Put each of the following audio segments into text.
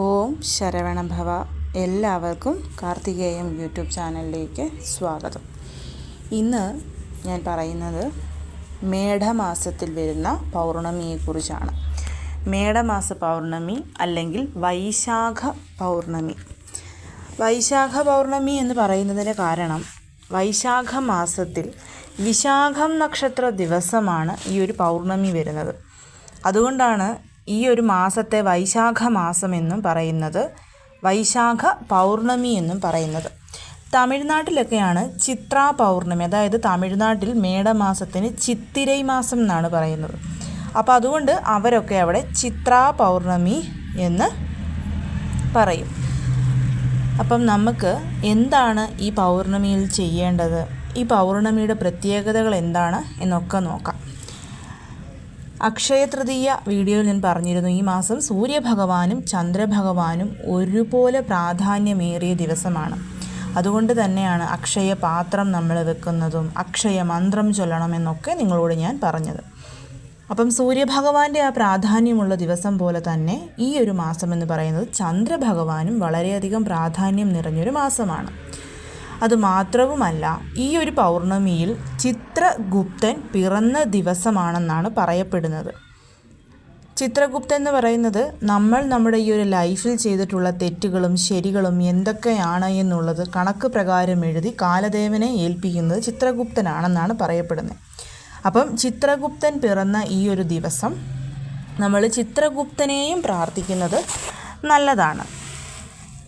ഓം ശരവണഭവ എല്ലാവർക്കും കാർത്തികേയം യൂട്യൂബ് ചാനലിലേക്ക് സ്വാഗതം. ഇന്ന് ഞാൻ പറയുന്നത് മേടമാസത്തിൽ വരുന്ന പൗർണമിയെക്കുറിച്ചാണ്. മേടമാസ പൗർണമി അല്ലെങ്കിൽ വൈശാഖ പൗർണമി. വൈശാഖ പൗർണമി എന്ന് പറയുന്നതിന് കാരണം വൈശാഖ മാസത്തിൽ വിശാഖം നക്ഷത്ര ദിവസമാണ് ഈ ഒരു പൗർണമി വരുന്നത്. അതുകൊണ്ടാണ് ഈ ഒരു മാസത്തെ വൈശാഖ മാസം എന്നും പറയുന്നത് വൈശാഖ പൗർണമി എന്നും പറയുന്നത്. തമിഴ്നാട്ടിലൊക്കെയാണ് ചിത്ര പൗർണമി അതായത് തമിഴ്നാട്ടിൽ മേടമാസത്തിന് ചിത്തിരൈ മാസം എന്നാണ് പറയുന്നത്. അപ്പോൾ അതുകൊണ്ട് അവരൊക്കെ അവിടെ ചിത്ര പൗർണമി എന്ന് പറയും. അപ്പം നമുക്ക് എന്താണ് ഈ പൗർണമിയിൽ ചെയ്യേണ്ടത്? ഈ പൗർണമിയുടെ പ്രത്യേകതകൾ എന്താണ് എന്നൊക്കെ നോക്കാം. അക്ഷയ തൃതീയ വീഡിയോയിൽ ഞാൻ പറഞ്ഞിരുന്നു ഈ മാസം സൂര്യഭഗവാനും ചന്ദ്രഭഗവാനും ഒരുപോലെ പ്രാധാന്യമേറിയ ദിവസമാണ്. അതുകൊണ്ട് തന്നെയാണ് അക്ഷയ പാത്രം നമ്മൾ വെക്കുന്നതും അക്ഷയ മന്ത്രം ചൊല്ലണമെന്നൊക്കെ നിങ്ങളോട് ഞാൻ പറഞ്ഞത്. അപ്പം സൂര്യഭഗവാന്റെ ആ പ്രാധാന്യമുള്ള ദിവസം പോലെ തന്നെ ഈ ഒരു മാസം എന്ന് പറയുന്നത് ചന്ദ്രഭഗവാനും വളരെയധികം പ്രാധാന്യം നിറഞ്ഞൊരു മാസമാണ്. അതുമാത്രവുമല്ല ഈ ഒരു പൗർണമിയിൽ ചിത്രഗുപ്തൻ പിറന്ന ദിവസമാണെന്നാണ് പറയപ്പെടുന്നത്. ചിത്രഗുപ്തൻ എന്ന് പറയുന്നത് നമ്മൾ നമ്മുടെ ഈ ഒരു ലൈഫിൽ ചെയ്തിട്ടുള്ള തെറ്റുകളും ശരികളും എന്തൊക്കെയാണ് എന്നുള്ളത് കണക്ക് പ്രകാരം എഴുതി കാലദേവനെ ഏൽപ്പിക്കുന്നത് ചിത്രഗുപ്തനാണെന്നാണ് പറയപ്പെടുന്നത്. അപ്പം ചിത്രഗുപ്തൻ പിറന്ന ഈ ഒരു ദിവസം നമ്മൾ ചിത്രഗുപ്തനെയും പ്രാർത്ഥിക്കുന്നത് നല്ലതാണ്.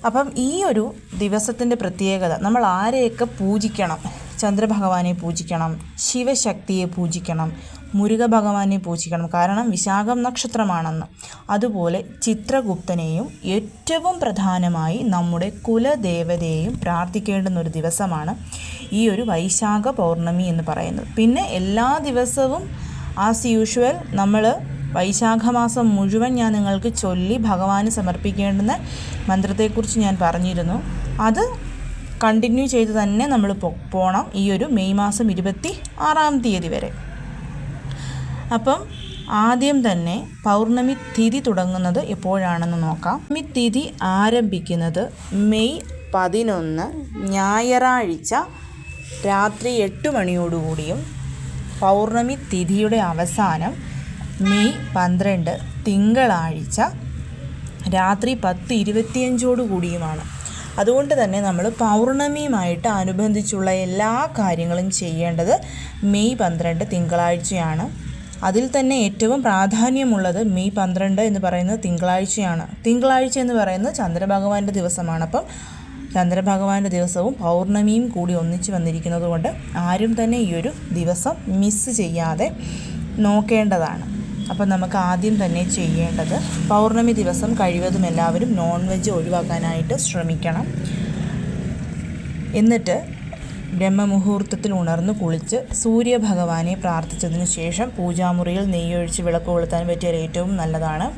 അപ്പം ഈ ഒരു ദിവസത്തിന്റെ പ്രത്യേകത. നമ്മൾ ആരെയൊക്കെ പൂജിക്കണം? ചന്ദ്രഭഗവാനെ പൂജിക്കണം ശിവശക്തിയെ പൂജിക്കണം മുരുക ഭഗവാനെ പൂജിക്കണം. കാരണം വിശാഖം നക്ഷത്രമാണെന്ന്. അതുപോലെ ചിത്രഗുപ്തനെയും ഏറ്റവും പ്രധാനമായി നമ്മുടെ കുലദേവതയെയും പ്രാർത്ഥിക്കേണ്ടുന്ന ഒരു ദിവസമാണ് ഈ ഒരു വൈശാഖ പൗർണമി എന്ന് പറയുന്നത്. പിന്നെ എല്ലാ ദിവസവും ആസ് യൂഷ്വൽ നമ്മൾ വൈശാഖമാസം മുഴുവൻ ഞാൻ നിങ്ങൾക്ക് ചൊല്ലി ഭഗവാന് സമർപ്പിക്കേണ്ടുന്ന മന്ത്രത്തെക്കുറിച്ച് ഞാൻ പറഞ്ഞിരുന്നു. അത് കണ്ടിന്യൂ ചെയ്ത് തന്നെ നമ്മൾ പോകണം ഈ ഒരു മെയ് മാസം ഇരുപത്തി ആറാം തീയതി വരെ. അപ്പം ആദ്യം തന്നെ പൗർണമി തിഥി തുടങ്ങുന്നത് എപ്പോഴാണെന്ന് നോക്കാം. പൗർണമി തിഥി ആരംഭിക്കുന്നത് മെയ് പതിനൊന്ന് ഞായറാഴ്ച രാത്രി എട്ട് മണിയോടുകൂടിയും പൗർണമി തിഥിയുടെ അവസാനം മെയ് പന്ത്രണ്ട് തിങ്കളാഴ്ച രാത്രി പത്ത് ഇരുപത്തിയഞ്ചോടു കൂടിയുമാണ്. അതുകൊണ്ട് തന്നെ നമ്മൾ പൗർണമിയുമായിട്ട് അനുബന്ധിച്ചുള്ള എല്ലാ കാര്യങ്ങളും ചെയ്യേണ്ടത് മെയ് പന്ത്രണ്ട് തിങ്കളാഴ്ചയാണ്. അതിൽ തന്നെ ഏറ്റവും പ്രാധാന്യമുള്ളത് മെയ് പന്ത്രണ്ട് എന്ന് പറയുന്നത് തിങ്കളാഴ്ചയാണ്. തിങ്കളാഴ്ച എന്ന് പറയുന്നത് ചന്ദ്രഭഗവാന്റെ ദിവസമാണ്. അപ്പം ചന്ദ്രഭഗവാന്റെ ദിവസവും പൗർണമിയും കൂടി ഒന്നിച്ചു വന്നിരിക്കുന്നത് കൊണ്ട് ആരും തന്നെ ഈ ഒരു ദിവസം മിസ്സ് ചെയ്യാതെ നോക്കേണ്ടതാണ്. അപ്പം നമുക്ക് ആദ്യം തന്നെ ചെയ്യേണ്ടത് പൗർണമി ദിവസം കഴിവതും എല്ലാവരും നോൺ വെജ് ഒഴിവാക്കാനായിട്ട് ശ്രമിക്കണം. എന്നിട്ട് ബ്രഹ്മമുഹൂർത്തത്തിൽ ഉണർന്ന് കുളിച്ച് സൂര്യഭഗവാനെ പ്രാർത്ഥിച്ചതിന് ശേഷം പൂജാമുറിയിൽ നെയ്യൊഴിച്ച് വിളക്ക് കൊളുത്താൻ പറ്റിയ ഏറ്റവും നല്ലതാണ്.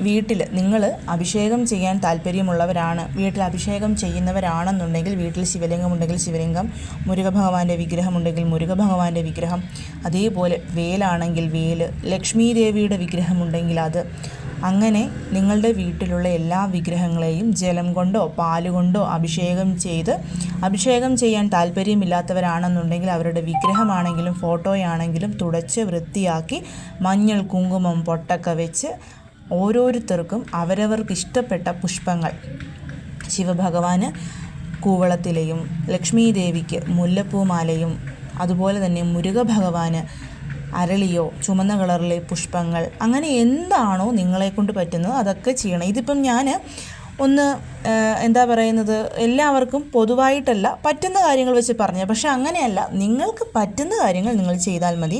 വീട്ടിൽ നിങ്ങൾ അഭിഷേകം ചെയ്യാൻ താല്പര്യമുള്ളവരാണ് വീട്ടിൽ അഭിഷേകം ചെയ്യുന്നവരാണെന്നുണ്ടെങ്കിൽ വീട്ടിൽ ശിവലിംഗമുണ്ടെങ്കിൽ ശിവലിംഗം മുരുക ഭഗവാന്റെ വിഗ്രഹമുണ്ടെങ്കിൽ മുരുക ഭഗവാന്റെ വിഗ്രഹം അതേപോലെ വേലാണെങ്കിൽ വേൽ ലക്ഷ്മി ദേവിയുടെ വിഗ്രഹമുണ്ടെങ്കിൽ അത്. അങ്ങനെ നിങ്ങളുടെ വീട്ടിലുള്ള എല്ലാ വിഗ്രഹങ്ങളെയും ജലം കൊണ്ടോ പാലുകൊണ്ടോ അഭിഷേകം ചെയ്ത് അഭിഷേകം ചെയ്യാൻ താല്പര്യമില്ലാത്തവരാണെന്നുണ്ടെങ്കിൽ അവരുടെ വിഗ്രഹമാണെങ്കിലും ഫോട്ടോയാണെങ്കിലും തുടച്ച് വൃത്തിയാക്കി മഞ്ഞൾ കുങ്കുമം പൊട്ടൊക്കെ വെച്ച് ഓരോരുത്തർക്കും അവരവർക്ക് ഇഷ്ടപ്പെട്ട പുഷ്പങ്ങൾ. ശിവഭഗവാന് കൂവളത്തിലെയും ലക്ഷ്മീദേവിക്ക് മുല്ലപ്പൂമാലയും അതുപോലെ തന്നെ മുരുക ഭഗവാന് അരളിയോ ചുമന്ന കളറിലെ പുഷ്പങ്ങൾ അങ്ങനെ എന്താണോ നിങ്ങളെക്കൊണ്ട് പറ്റുന്നത് അതൊക്കെ ചെയ്യണം. ഇതിപ്പം ഞാൻ ഒന്ന് എന്താ പറയുന്നത് എല്ലാവർക്കും പൊതുവായിട്ടല്ല പറ്റുന്ന കാര്യങ്ങൾ വെച്ച് പറഞ്ഞു. പക്ഷേ അങ്ങനെയല്ല. നിങ്ങൾക്ക് പറ്റുന്ന കാര്യങ്ങൾ നിങ്ങൾ ചെയ്താൽ മതി.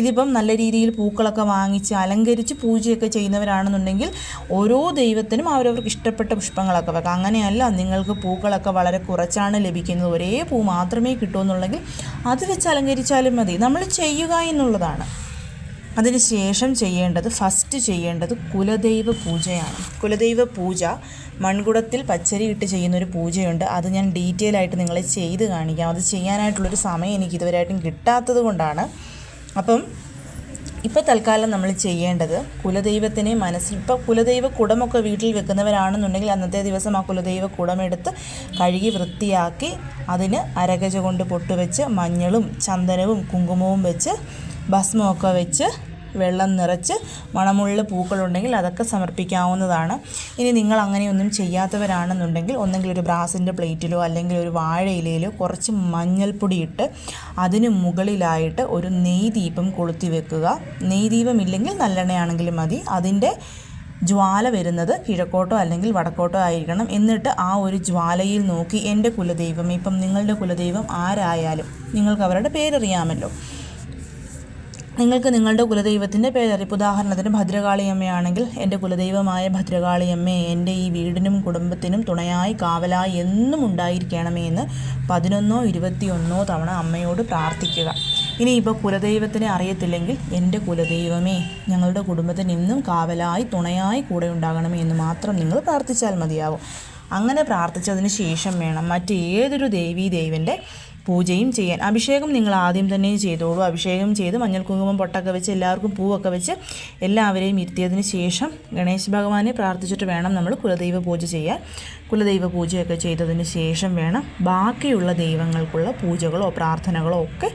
ഇതിപ്പം നല്ല രീതിയിൽ പൂക്കളൊക്കെ വാങ്ങിച്ച് അലങ്കരിച്ച് പൂജയൊക്കെ ചെയ്യുന്നവരാണെന്നുണ്ടെങ്കിൽ ഓരോ ദൈവത്തിനും അവരവർക്ക് ഇഷ്ടപ്പെട്ട പുഷ്പങ്ങളൊക്കെ വെക്കാം. അങ്ങനെയല്ല നിങ്ങൾക്ക് പൂക്കളൊക്കെ വളരെ കുറച്ചാണ് ലഭിക്കുന്നത്. ഒരേ പൂ മാത്രമേ കിട്ടൂ എന്നുണ്ടെങ്കിൽ അത് വെച്ച് അലങ്കരിച്ചാലും മതി. നമ്മൾ ചെയ്യുക എന്നുള്ളതാണ്. അതിന് ശേഷം ചെയ്യേണ്ടത് ഫസ്റ്റ് ചെയ്യേണ്ടത് കുലദൈവ പൂജയാണ്. കുലദൈവ പൂജ മൺകുടത്തിൽ പച്ചരി ഇട്ട് ചെയ്യുന്നൊരു പൂജയുണ്ട്. അത് ഞാൻ ഡീറ്റെയിൽ ആയിട്ട് നിങ്ങളെ ചെയ്ത് കാണിക്കാം. അത് ചെയ്യാനായിട്ടുള്ളൊരു സമയം എനിക്ക് ഇതുവരെയായിട്ടും കിട്ടാത്തത് കൊണ്ടാണ്. അപ്പം ഇപ്പോൾ തൽക്കാലം നമ്മൾ ചെയ്യേണ്ടത് കുലദൈവത്തിനെ മനസ്സിൽ ഇപ്പോൾ കുലദൈവ കുടമൊക്കെ വീട്ടിൽ വെക്കുന്നവരാണെന്നുണ്ടെങ്കിൽ അന്നത്തെ ദിവസം ആ കുലദൈവ കുടമെടുത്ത് കഴുകി വൃത്തിയാക്കി അതിന് അരകജ കൊണ്ട് പൊട്ടുവെച്ച് മഞ്ഞളും ചന്ദനവും കുങ്കുമവും വെച്ച് ഭസ്മമൊക്കെ വെച്ച് വെള്ളം നിറച്ച് മണമുള്ള പൂക്കളുണ്ടെങ്കിൽ അതൊക്കെ സമർപ്പിക്കാവുന്നതാണ്. ഇനി നിങ്ങൾ അങ്ങനെയൊന്നും ചെയ്യാത്തവരാണെന്നുണ്ടെങ്കിൽ ഒന്നെങ്കിൽ ഒരു ബ്രാസിന്റെ പ്ലേറ്റിലോ അല്ലെങ്കിൽ ഒരു വാഴയിലയിലോ കുറച്ച് മഞ്ഞൾപ്പൊടിയിട്ട് അതിന് മുകളിലായിട്ട് ഒരു നെയ് ദീപം കൊളുത്തി വെക്കുക. നെയ് ദീപം ഇല്ലെങ്കിൽ നല്ലെണ്ണയാണെങ്കിലും മതി. അതിന്റെ ജ്വാല വരുന്നത് കിഴക്കോട്ടോ അല്ലെങ്കിൽ വടക്കോട്ടോ ആയിരിക്കണം. എന്നിട്ട് ആ ഒരു ജ്വാലയിൽ നോക്കി എന്റെ കുലദൈവം ഇപ്പം നിങ്ങളുടെ കുലദൈവം ആരായാലും നിങ്ങൾക്ക് അവരുടെ പേരറിയാമല്ലോ. നിങ്ങൾക്ക് നിങ്ങളുടെ കുലദൈവത്തിന്റെ പേരറിയിപ്പ്. ഉദാഹരണത്തിന് ഭദ്രകാളിയമ്മയാണെങ്കിൽ എന്റെ കുലദൈവമായ ഭദ്രകാളിയമ്മേ എന്റെ ഈ വീടിനും കുടുംബത്തിനും തുണയായി കാവലായി എന്നും ഉണ്ടായിരിക്കണമേ എന്ന് പതിനൊന്നോ ഇരുപത്തിയൊന്നോ തവണ അമ്മയോട് പ്രാർത്ഥിക്കുക. ഇനി ഇനിയിപ്പോൾ കുലദൈവത്തിനെ അറിയത്തില്ലെങ്കിൽ എന്റെ കുലദൈവമേ ഞങ്ങളുടെ കുടുംബത്തിന് ഇന്നും കാവലായി തുണയായി കൂടെ ഉണ്ടാകണമേ എന്ന് മാത്രം നിങ്ങൾ പ്രാർത്ഥിച്ചാൽ മതിയാവും. അങ്ങനെ പ്രാർത്ഥിച്ചതിന് ശേഷം വേണം മറ്റേതൊരു ദേവീ ദേവന്റെ പൂജയും ചെയ്യാൻ. അഭിഷേകം നിങ്ങൾ ആദ്യം തന്നെ ചെയ്തോളൂ. അഭിഷേകം ചെയ്ത് മഞ്ഞൾ കുങ്കുമം പൊട്ടൊക്കെ വെച്ച് എല്ലാവർക്കും പൂവൊക്കെ വെച്ച് എല്ലാവരെയും ഇരുത്തിയതിന് ശേഷം ഗണേശ് ഭഗവാനെ പ്രാർത്ഥിച്ചിട്ട് വേണം നമ്മൾ കുലദൈവ പൂജ ചെയ്യാൻ. കുലദൈവ പൂജയൊക്കെ ചെയ്തതിന് ശേഷം വേണം ബാക്കിയുള്ള ദൈവങ്ങൾക്കുള്ള പൂജകളോ പ്രാർത്ഥനകളോ ഒക്കെ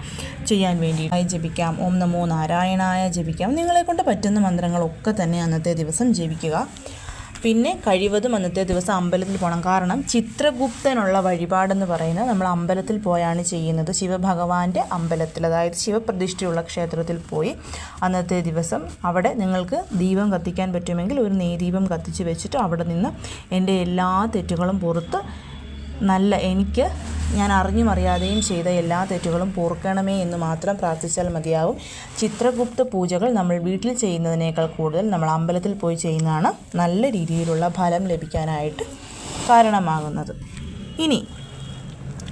ചെയ്യാൻ വേണ്ടി ജപിക്കാം. ഓം നമോ നാരായണായ ജപിക്കാം. നിങ്ങളെക്കൊണ്ട് പറ്റുന്ന മന്ത്രങ്ങളൊക്കെ തന്നെ അന്നത്തെ ദിവസം ജപിക്കുക. പിന്നെ കഴിവതും അന്നത്തെ ദിവസം അമ്പലത്തിൽ പോകണം കാരണം ചിത്രഗുപ്തനുള്ള വഴിപാടെന്ന് പറയുന്നത് നമ്മൾ അമ്പലത്തിൽ പോയാണ് ചെയ്യുന്നത്. ശിവഭഗവാന്റെ അമ്പലത്തിൽ അതായത് ശിവപ്രതിഷ്ഠയുള്ള ക്ഷേത്രത്തിൽ പോയി അന്നത്തെ ദിവസം അവിടെ നിങ്ങൾക്ക് ദീപം കത്തിക്കാൻ പറ്റുമെങ്കിൽ ഒരു നെയ്ദീപം കത്തിച്ച് വെച്ചിട്ട് അവിടെ നിന്ന് എന്റെ എല്ലാ തെറ്റുകളും പുറത്ത് നല്ല എനിക്ക് ഞാൻ അറിഞ്ഞും അറിയാതെയും ചെയ്ത എല്ലാ തെറ്റുകളും പൂർക്കണമേ എന്ന് മാത്രം പ്രാർത്ഥിച്ചാൽ മതിയാവും. ചിത്രഗുപ്ത പൂജകൾ നമ്മൾ വീട്ടിൽ ചെയ്യുന്നതിനേക്കാൾ കൂടുതൽ നമ്മൾ അമ്പലത്തിൽ പോയി ചെയ്യുന്നതാണ് നല്ല രീതിയിലുള്ള ഫലം ലഭിക്കാനായിട്ട് കാരണമാകുന്നത്. ഇനി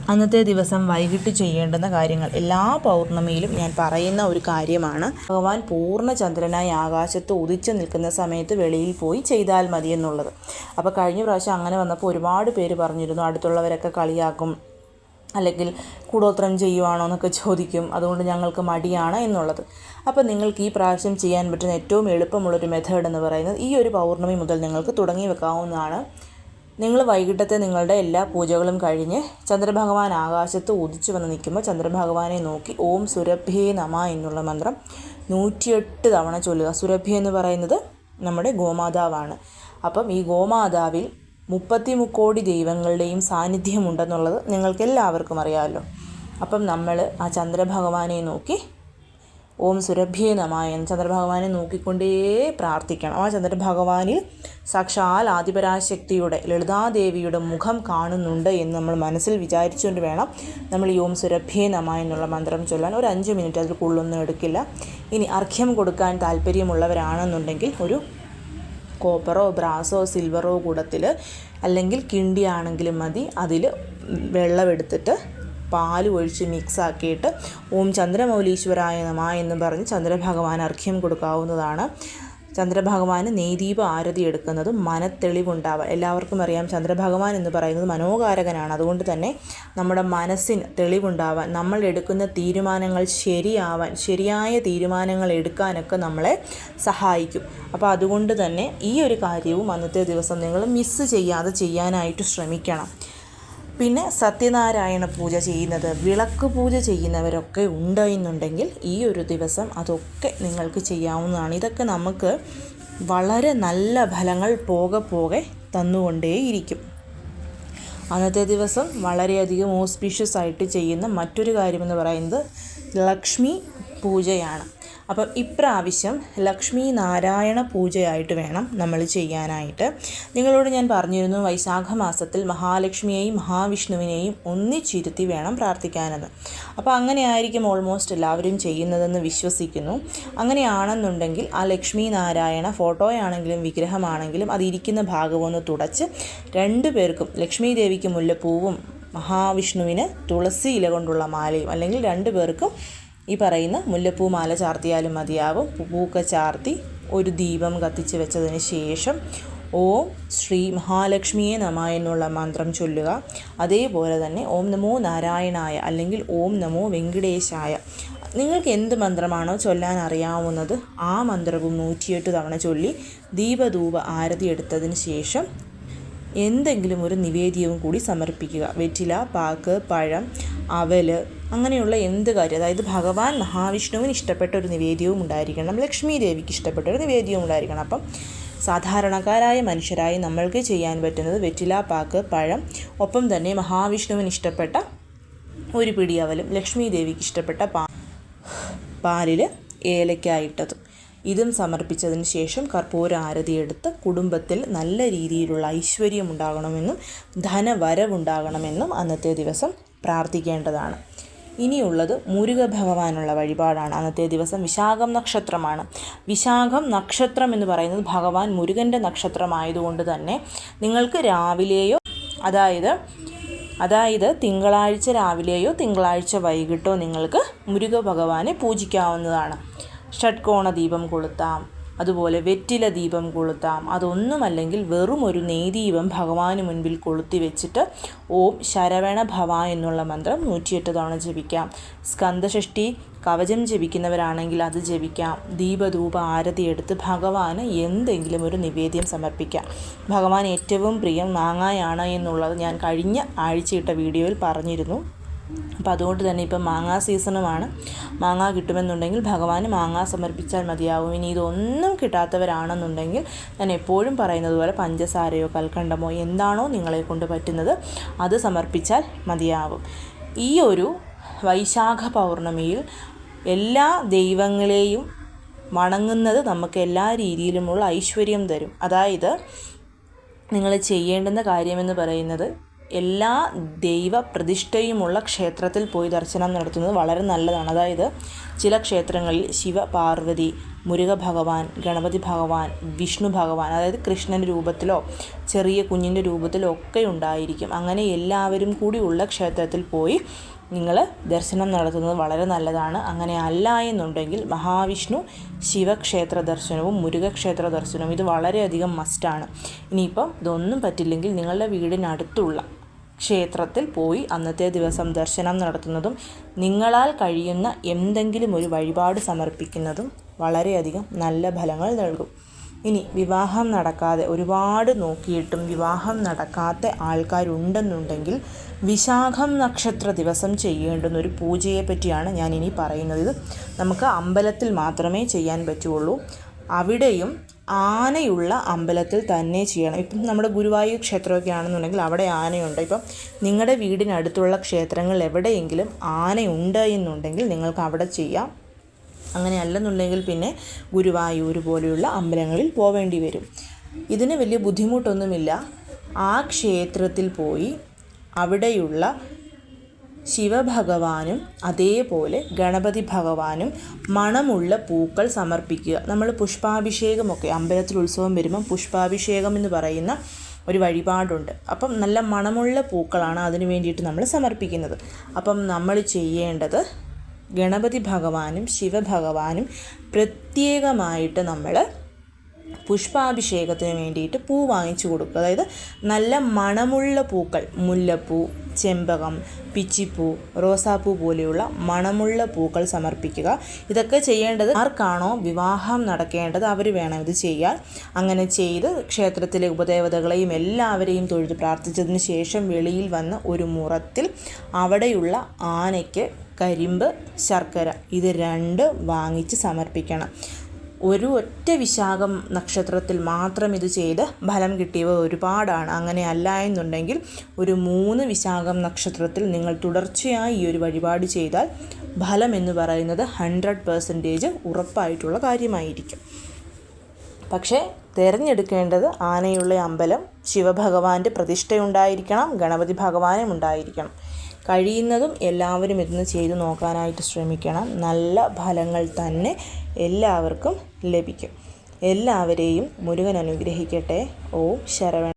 അന്നത്തെ ദിവസം വൈകിട്ട് ചെയ്യേണ്ടുന്ന കാര്യങ്ങൾ. എല്ലാ പൗർണമിയിലും ഞാൻ പറയുന്ന ഒരു കാര്യമാണ്. ഭഗവാൻ പൂർണചന്ദ്രനായി ആകാശത്ത് ഉദിച്ചു നിൽക്കുന്ന സമയത്ത് വെളിയിൽ പോയി ചെയ്താൽ മതി എന്നുള്ളത് അപ്പോൾ കഴിഞ്ഞ പ്രാവശ്യം അങ്ങനെ വന്നപ്പോൾ ഒരുപാട് പേര് പറഞ്ഞിരുന്നു അടുത്തുള്ളവരൊക്കെ കളിയാക്കും അല്ലെങ്കിൽ കൂടോത്രം ചെയ്യുവാണോ എന്നൊക്കെ ചോദിക്കും. അതുകൊണ്ട് ഞങ്ങൾക്ക് മടിയാണ് എന്നുള്ളത്. അപ്പോൾ നിങ്ങൾക്ക് ഈ പ്രാവശ്യം ചെയ്യാൻ പറ്റുന്ന ഏറ്റവും എളുപ്പമുള്ളൊരു മെത്തേഡ് എന്ന് പറയുന്നത് ഈ ഒരു പൗർണമി മുതൽ നിങ്ങൾക്ക് തുടങ്ങി വെക്കാവുന്നതാണ്. നിങ്ങൾ വൈകിട്ടത്തെ നിങ്ങളുടെ എല്ലാ പൂജകളും കഴിഞ്ഞ് ചന്ദ്രഭഗവാൻ ആകാശത്ത് ഉദിച്ചു വന്ന് നിൽക്കുമ്പോൾ ചന്ദ്രഭഗവാനെ നോക്കി ഓം സുരഭ്യേ നമ എന്നുള്ള മന്ത്രം നൂറ്റിയെട്ട് തവണ ചൊല്ലുക. സുരഭ്യ എന്ന് പറയുന്നത് നമ്മുടെ ഗോമാതാവാണ്. അപ്പം ഈ ഗോമാതാവിൽ മുപ്പത്തി മുക്കോടി ദൈവങ്ങളുടെയും സാന്നിധ്യമുണ്ടെന്നുള്ളത് നിങ്ങൾക്കെല്ലാവർക്കും അറിയാമല്ലോ അപ്പം നമ്മൾ ആ ചന്ദ്രഭഗവാനെ നോക്കി ഓം സുരഭ്യേ നമായ ചന്ദ്രഭഗവാനെ നോക്കിക്കൊണ്ടേ പ്രാർത്ഥിക്കണം. ആ ചന്ദ്രഭഗവാനിൽ സാക്ഷാൽ ആദിപരാശക്തിയുടെ ലളിതാദേവിയുടെ മുഖം കാണുന്നുണ്ട് എന്ന് നമ്മൾ മനസ്സിൽ വിചാരിച്ചുകൊണ്ട് വേണം നമ്മൾ ഈ ഓം സുരഭ്യേ എന്നുള്ള മന്ത്രം ചൊല്ലാൻ. ഒരു അഞ്ച് മിനിറ്റ് അതിൽ കൂടുതലൊന്നും എടുക്കില്ല. ഇനി അർഘ്യം കൊടുക്കാൻ താല്പര്യമുള്ളവരാണെന്നുണ്ടെങ്കിൽ ഒരു കോപ്പറോ ബ്രാസോ സിൽവറോ കൂടത്തിൽ അല്ലെങ്കിൽ കിണ്ടിയാണെങ്കിലും മതി. അതിൽ വെള്ളമെടുത്തിട്ട് പാൽ ഒഴിച്ച് മിക്സാക്കിയിട്ട് ഓം ചന്ദ്രമൗലീശ്വരായ നമ എന്ന് പറഞ്ഞ് ചന്ദ്രഭഗവാൻ അർഘ്യം കൊടുക്കാവുന്നതാണ്. ചന്ദ്രഭഗവാന് നെയ്ദീപ ആരതി എടുക്കുന്നതും മനത്തെളിവുണ്ടാവുക എല്ലാവർക്കും അറിയാം ചന്ദ്രഭഗവാൻ എന്ന് പറയുന്നത് മനോകാരകനാണ്. അതുകൊണ്ട് തന്നെ നമ്മുടെ മനസ്സിന് തെളിവുണ്ടാവാൻ നമ്മൾ എടുക്കുന്ന തീരുമാനങ്ങൾ ശരിയാവാൻ ശരിയായ തീരുമാനങ്ങൾ എടുക്കാനൊക്കെ നമ്മളെ സഹായിക്കും. അപ്പോൾ അതുകൊണ്ട് തന്നെ ഈ ഒരു കാര്യവും അന്നത്തെ ദിവസം നിങ്ങൾ മിസ്സ് ചെയ്യാതെ ചെയ്യാനായിട്ട് ശ്രമിക്കണം. പിന്നെ സത്യനാരായണ പൂജ ചെയ്യുന്നത് വിളക്ക് പൂജ ചെയ്യുന്നവരൊക്കെ ഉണ്ട് എന്നുണ്ടെങ്കിൽ ഈ ഒരു ദിവസം അതൊക്കെ നിങ്ങൾക്ക് ചെയ്യാവുന്നതാണ്. ഇതൊക്കെ നമുക്ക് വളരെ നല്ല ഫലങ്ങൾ പോകെ പോകെ തന്നുകൊണ്ടേയിരിക്കും. അന്നത്തെ ദിവസം വളരെയധികം ഓസ്പീഷ്യസ് ആയിട്ട് ചെയ്യുന്ന മറ്റൊരു കാര്യമെന്ന് പറയുന്നത് ലക്ഷ്മി പൂജയാണ്. അപ്പം ഇപ്രാവശ്യം ലക്ഷ്മി നാരായണ പൂജയായിട്ട് വേണം നമ്മൾ ചെയ്യാനായിട്ട്. നിങ്ങളോട് ഞാൻ പറഞ്ഞിരുന്നു വൈശാഖ മാസത്തിൽ മഹാലക്ഷ്മിയെയും മഹാവിഷ്ണുവിനെയും ഒന്നിച്ചിരുത്തി വേണം പ്രാർത്ഥിക്കാനെന്ന്. അപ്പോൾ അങ്ങനെ ആയിരിക്കും ഓൾമോസ്റ്റ് എല്ലാവരും ചെയ്യുന്നതെന്ന് വിശ്വസിക്കുന്നു. അങ്ങനെയാണെന്നുണ്ടെങ്കിൽ ആ ലക്ഷ്മി നാരായണ ഫോട്ടോയാണെങ്കിലും വിഗ്രഹമാണെങ്കിലും അത് ഇരിക്കുന്ന ഭാഗമൊന്ന് തുടച്ച് രണ്ടു പേർക്കും ലക്ഷ്മി ദേവിക്ക് മുല്ലപ്പൂവും മഹാവിഷ്ണുവിന് തുളസി ഇല കൊണ്ടുള്ള മാലയും അല്ലെങ്കിൽ രണ്ടു പേർക്കും ഈ പറയുന്ന മുല്ലപ്പൂ മാല ചാർത്തിയാലും മതിയാവും. പൂക്ക ചാർത്തി ഒരു ദീപം കത്തിച്ച് വെച്ചതിന് ശേഷം ഓം ശ്രീ മഹാലക്ഷ്മിയെ നമ എന്നുള്ള മന്ത്രം ചൊല്ലുക. അതേപോലെ തന്നെ ഓം നമോ നാരായണായ അല്ലെങ്കിൽ ഓം നമോ വെങ്കടേശായ. നിങ്ങൾക്ക് എന്ത് മന്ത്രമാണോ ചൊല്ലാൻ അറിയാവുന്നത് ആ മന്ത്രവും നൂറ്റിയെട്ട് തവണ ചൊല്ലി ദീപധൂപ ആരതി എടുത്തതിന് ശേഷം എന്തെങ്കിലും ഒരു നിവേദ്യവും കൂടി സമർപ്പിക്കുക. വെറ്റില പാക്ക് പഴം അവൽ അങ്ങനെയുള്ള എന്ത് കാര്യം അതായത് ഭഗവാൻ മഹാവിഷ്ണുവിന് ഇഷ്ടപ്പെട്ട ഒരു നിവേദ്യവും ഉണ്ടായിരിക്കണം. ലക്ഷ്മി ദേവിക്ക് ഇഷ്ടപ്പെട്ട ഒരു നിവേദ്യവും ഉണ്ടായിരിക്കണം. അപ്പം സാധാരണക്കാരായ മനുഷ്യരായി നമ്മൾക്ക് ചെയ്യാൻ പറ്റുന്നത് വെറ്റില പാക്ക് പഴം ഒപ്പം തന്നെ മഹാവിഷ്ണുവിന് ഇഷ്ടപ്പെട്ട ഒരു പിടി അവലും ലക്ഷ്മി ദേവിക്ക് ഇഷ്ടപ്പെട്ട പാ പാലിൽ ഏലക്കായിട്ടതും. ഇതും സമർപ്പിച്ചതിന് ശേഷം കർപ്പൂര ആരതി എടുത്ത് കുടുംബത്തിൽ നല്ല രീതിയിലുള്ള ഐശ്വര്യം ഉണ്ടാകണമെന്നും ധനവരവുണ്ടാകണമെന്നും അന്നത്തെ ദിവസം പ്രാർത്ഥിക്കേണ്ടതാണ്. ഇനിയുള്ളത് മുരുക ഭഗവാനുള്ള വഴിപാടാണ്. അന്നത്തെ ദിവസം വിശാഖം നക്ഷത്രമാണ്. വിശാഖം നക്ഷത്രം എന്ന് പറയുന്നത് ഭഗവാൻ മുരുകന്റെ നക്ഷത്രമായതുകൊണ്ട് തന്നെ നിങ്ങൾക്ക് രാവിലെയോ അതായത് അതായത് തിങ്കളാഴ്ച രാവിലെയോ തിങ്കളാഴ്ച വൈകിട്ടോ നിങ്ങൾക്ക് മുരുക ഭഗവാനെ പൂജിക്കാവുന്നതാണ്. ഷഡ്കോണ ദീപം കൊളുത്താം. അതുപോലെ വെറ്റില ദീപം കൊളുത്താം. അതൊന്നുമല്ലെങ്കിൽ വെറും ഒരു നെയ്ദീപം ഭഗവാന് മുൻപിൽ കൊളുത്തി വെച്ചിട്ട് ഓം ശരവണ ഭവ എന്നുള്ള മന്ത്രം നൂറ്റിയെട്ട് തവണ ജപിക്കാം. സ്കന്ധഷഷ്ടി കവചം ജപിക്കുന്നവരാണെങ്കിൽ അത് ജപിക്കാം. ദീപധൂപ ആരതി എടുത്ത് ഭഗവാന് എന്തെങ്കിലും ഒരു നിവേദ്യം സമർപ്പിക്കാം. ഭഗവാൻ ഏറ്റവും പ്രിയം മാങ്ങായാണ് എന്നുള്ളത് ഞാൻ കഴിഞ്ഞ ആഴ്ചയിട്ട വീഡിയോയിൽ പറഞ്ഞിരുന്നു. അപ്പോൾ അതുകൊണ്ട് തന്നെ ഇപ്പം മാങ്ങാ സീസണുമാണ്. മാങ്ങ കിട്ടുമെന്നുണ്ടെങ്കിൽ ഭഗവാന് മാങ്ങ സമർപ്പിച്ചാൽ മതിയാവും. ഇനി ഇതൊന്നും കിട്ടാത്തവരാണെന്നുണ്ടെങ്കിൽ ഞാൻ എപ്പോഴും പറയുന്നത് പോലെ പഞ്ചസാരയോ കൽക്കണ്ടമോ എന്താണോ നിങ്ങളെ കൊണ്ട് പറ്റുന്നത് അത് സമർപ്പിച്ചാൽ മതിയാവും. ഈ ഒരു വൈശാഖ പൗർണമിയിൽ എല്ലാ ദൈവങ്ങളെയും വണങ്ങുന്നത് നമുക്ക് എല്ലാ രീതിയിലുമുള്ള ഐശ്വര്യം തരും. അതായത് നിങ്ങൾ ചെയ്യേണ്ടുന്ന കാര്യമെന്ന് പറയുന്നത് എല്ലാ ദൈവ പ്രതിഷ്ഠയുമുള്ള ക്ഷേത്രത്തിൽ പോയി ദർശനം നടത്തുന്നത് വളരെ നല്ലതാണ്. അതായത് ചില ക്ഷേത്രങ്ങളിൽ ശിവ പാർവതി മുരുക ഭഗവാൻ ഗണപതി ഭഗവാൻ വിഷ്ണു ഭഗവാൻ അതായത് കൃഷ്ണന്റെ രൂപത്തിലോ ചെറിയ കുഞ്ഞിന്റെ രൂപത്തിലോ ഒക്കെ ഉണ്ടായിരിക്കും. അങ്ങനെ എല്ലാവരും കൂടി ഉള്ള ക്ഷേത്രത്തിൽ പോയി നിങ്ങൾ ദർശനം നടത്തുന്നത് വളരെ നല്ലതാണ്. അങ്ങനെ അല്ല എന്നുണ്ടെങ്കിൽ മഹാവിഷ്ണു ശിവക്ഷേത്ര ദർശനവും മുരുകക്ഷേത്ര ദർശനവും ഇത് വളരെയധികം മസ്റ്റാണ് ഇനിയിപ്പം ഇതൊന്നും പറ്റില്ലെങ്കിൽ നിങ്ങളുടെ വീടിനടുത്തുള്ള ക്ഷേത്രത്തിൽ പോയി അന്നത്തെ ദിവസം ദർശനം നടത്തുന്നതും നിങ്ങളാൽ കഴിയുന്ന എന്തെങ്കിലും ഒരു വഴിപാട് സമർപ്പിക്കുന്നതും വളരെയധികം നല്ല ഫലങ്ങൾ നൽകും. ഇനി വിവാഹം നടക്കാതെ ഒരുപാട് നോക്കിയിട്ടും വിവാഹം നടക്കാത്ത ആൾക്കാരുണ്ടെന്നുണ്ടെങ്കിൽ വിശാഖം നക്ഷത്ര ദിവസം ചെയ്യേണ്ടുന്ന ഒരു പൂജയെ പറ്റിയാണ് ഞാൻ ഇനി പറയുന്നത് നമുക്ക് അമ്പലത്തിൽ മാത്രമേ ചെയ്യാൻ പറ്റുള്ളൂ. അവിടെയും ആനയുള്ള അമ്പലത്തിൽ തന്നെ ചെയ്യണം. ഇപ്പം നമ്മുടെ ഗുരുവായൂർ ക്ഷേത്രമൊക്കെ ആണെന്നുണ്ടെങ്കിൽ അവിടെ ആനയുണ്ട്. ഇപ്പം നിങ്ങളുടെ വീടിനടുത്തുള്ള ക്ഷേത്രങ്ങൾ എവിടെയെങ്കിലും ആനയുണ്ട് എന്നുണ്ടെങ്കിൽ നിങ്ങൾക്ക് അവിടെ ചെയ്യാം. അങ്ങനെ അല്ലെന്നുണ്ടെങ്കിൽ പിന്നെ ഗുരുവായൂർ പോലെയുള്ള അമ്പലങ്ങളിൽ പോവേണ്ടി വരും. ഇതിന് വലിയ ബുദ്ധിമുട്ടൊന്നുമില്ല. ആ ക്ഷേത്രത്തിൽ പോയി അവിടെയുള്ള ശിവഭഗവാനും അതേപോലെ ഗണപതി ഭഗവാനും മണമുള്ള പൂക്കൾ സമർപ്പിക്കുക. നമ്മൾ പുഷ്പാഭിഷേകമൊക്കെ അമ്പലത്തിൽ ഉത്സവം വരുമ്പം പുഷ്പാഭിഷേകം എന്ന് പറയുന്ന ഒരു വഴിപാടുണ്ട്. അപ്പം നല്ല മണമുള്ള പൂക്കളാണ് അതിനു വേണ്ടിയിട്ട് നമ്മൾ സമർപ്പിക്കുന്നത്. അപ്പം നമ്മൾ ചെയ്യേണ്ടത് ഗണപതി ഭഗവാനും ശിവഭഗവാനും പ്രത്യേകമായിട്ട് നമ്മൾ പുഷ്പാഭിഷേകത്തിന് വേണ്ടിയിട്ട് പൂ വാങ്ങിച്ചു കൊടുക്കുക. അതായത് നല്ല മണമുള്ള പൂക്കൾ മുല്ലപ്പൂ ചെമ്പകം പിച്ചിപ്പൂ റോസാപ്പൂ പോലെയുള്ള മണമുള്ള പൂക്കൾ സമർപ്പിക്കുക. ഇതൊക്കെ ചെയ്യേണ്ടത് ആർക്കാണോ വിവാഹം നടക്കേണ്ടത് അവർ വേണം ഇത് ചെയ്യാൻ. അങ്ങനെ ചെയ്ത് ക്ഷേത്രത്തിലെ ഉപദേവതകളെയും എല്ലാവരെയും തൊഴുത് പ്രാർത്ഥിച്ചതിന് ശേഷം വെളിയിൽ വന്ന ഒരു മുറത്തിൽ അവിടെയുള്ള ആനയ്ക്ക് കരിമ്പ് ശർക്കര ഇത് രണ്ട് വാങ്ങിച്ച് സമർപ്പിക്കണം. ഒരു ഒറ്റ വിശാഖം നക്ഷത്രത്തിൽ മാത്രം ഇത് ചെയ്ത് ഫലം കിട്ടിയവ ഒരുപാടാണ്. അങ്ങനെ അല്ല എന്നുണ്ടെങ്കിൽ ഒരു മൂന്ന് വിശാഖം നക്ഷത്രത്തിൽ നിങ്ങൾ തുടർച്ചയായി ഈ ഒരു വഴിപാട് ചെയ്താൽ ഫലം എന്ന് പറയുന്നത് ഹൺഡ്രഡ് പെർസെന്റേജ് ഉറപ്പായിട്ടുള്ള കാര്യമായിരിക്കും. പക്ഷേ തിരഞ്ഞെടുക്കേണ്ടത് ആനയുള്ള അമ്പലം ശിവഭഗവാന്റെ പ്രതിഷ്ഠയുണ്ടായിരിക്കണം ഗണപതി ഭഗവാനും ഉണ്ടായിരിക്കണം. കഴിയുന്നതും എല്ലാവരും ഇതൊന്ന് ചെയ്തു നോക്കാനായിട്ട് ശ്രമിക്കണം. നല്ല ഫലങ്ങൾ തന്നെ എല്ലാവർക്കും ലഭിക്കും. എല്ലാവരെയും മുരുകൻ അനുഗ്രഹിക്കട്ടെ. ഓം ശരവണ